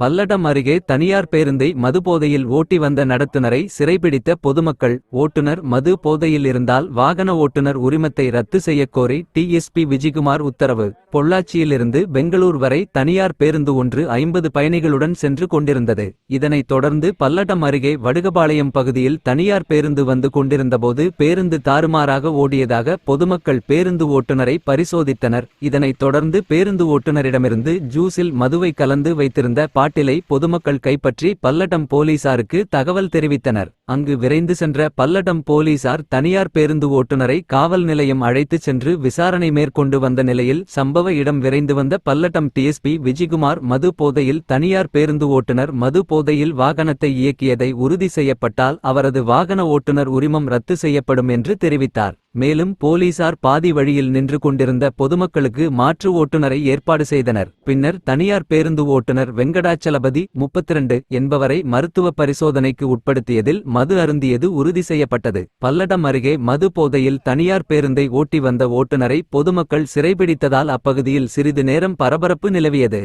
பல்லடம் அருகே தனியார் பேருந்தை மதுபோதையில் ஓட்டி வந்த நடத்துனரை சிறைபிடித்த பொதுமக்கள் ஓட்டுநர் மது போதையில் இருந்தால் வாகன ஓட்டுநர் உரிமத்தை ரத்து செய்யக்கோரி டிஎஸ்பி விஜயகுமார் உத்தரவு. பொள்ளாச்சியிலிருந்து பெங்களூர் வரை தனியார் பேருந்து ஒன்று ஐம்பது பயணிகளுடன் சென்று கொண்டிருந்தது. இதனைத் தொடர்ந்து பல்லடம் அருகே வடுகபாளையம் பகுதியில் தனியார் பேருந்து வந்து கொண்டிருந்தபோது பேருந்து தாறுமாறாக ஓடியதாக பொதுமக்கள் பேருந்து ஓட்டுநரை பரிசோதித்தனர். இதனைத் தொடர்ந்து பேருந்து ஓட்டுநரிடமிருந்து ஜூஸில் மதுவை கலந்து வைத்திருந்த பாட்டிலை பொதுமக்கள் கைப்பற்றி பல்லடம் போலீசாருக்கு தகவல் தெரிவித்தனர். அங்கு விரைந்து சென்ற பல்லடம் போலீசார் தனியார் பேருந்து ஓட்டுநரை காவல் நிலையம் அழைத்துச் சென்று விசாரணை மேற்கொண்டு வந்த நிலையில் சம்பவ இடம் விரைந்து வந்த பல்லடம் டிஎஸ்பி விஜயகுமார் மது போதையில் தனியார் பேருந்து ஓட்டுநர் மது போதையில் வாகனத்தை இயக்கியதை உறுதி செய்யப்பட்டால் அவரது வாகன ஓட்டுநர் உரிமம் ரத்து செய்யப்படும் என்று தெரிவித்தார். மேலும் போலீசார் பாதி வழியில் நின்று கொண்டிருந்த பொதுமக்களுக்கு மாற்று ஓட்டுநரை ஏற்பாடு செய்தனர். பின்னர் தனியார் பேருந்து ஓட்டுநர் வெங்கடாச்சலபதி முப்பத்திரண்டு என்பவரை மருத்துவ பரிசோதனைக்கு உட்படுத்தியதில் மது அருந்தியது உறுதி செய்யப்பட்டது. பல்லடம் அருகே மது போதையில் தனியார் பேருந்தை ஓட்டி வந்த ஓட்டுநரை பொதுமக்கள் சிறைபிடித்ததால் அப்பகுதியில் சிறிது நேரம் பரபரப்பு நிலவியது.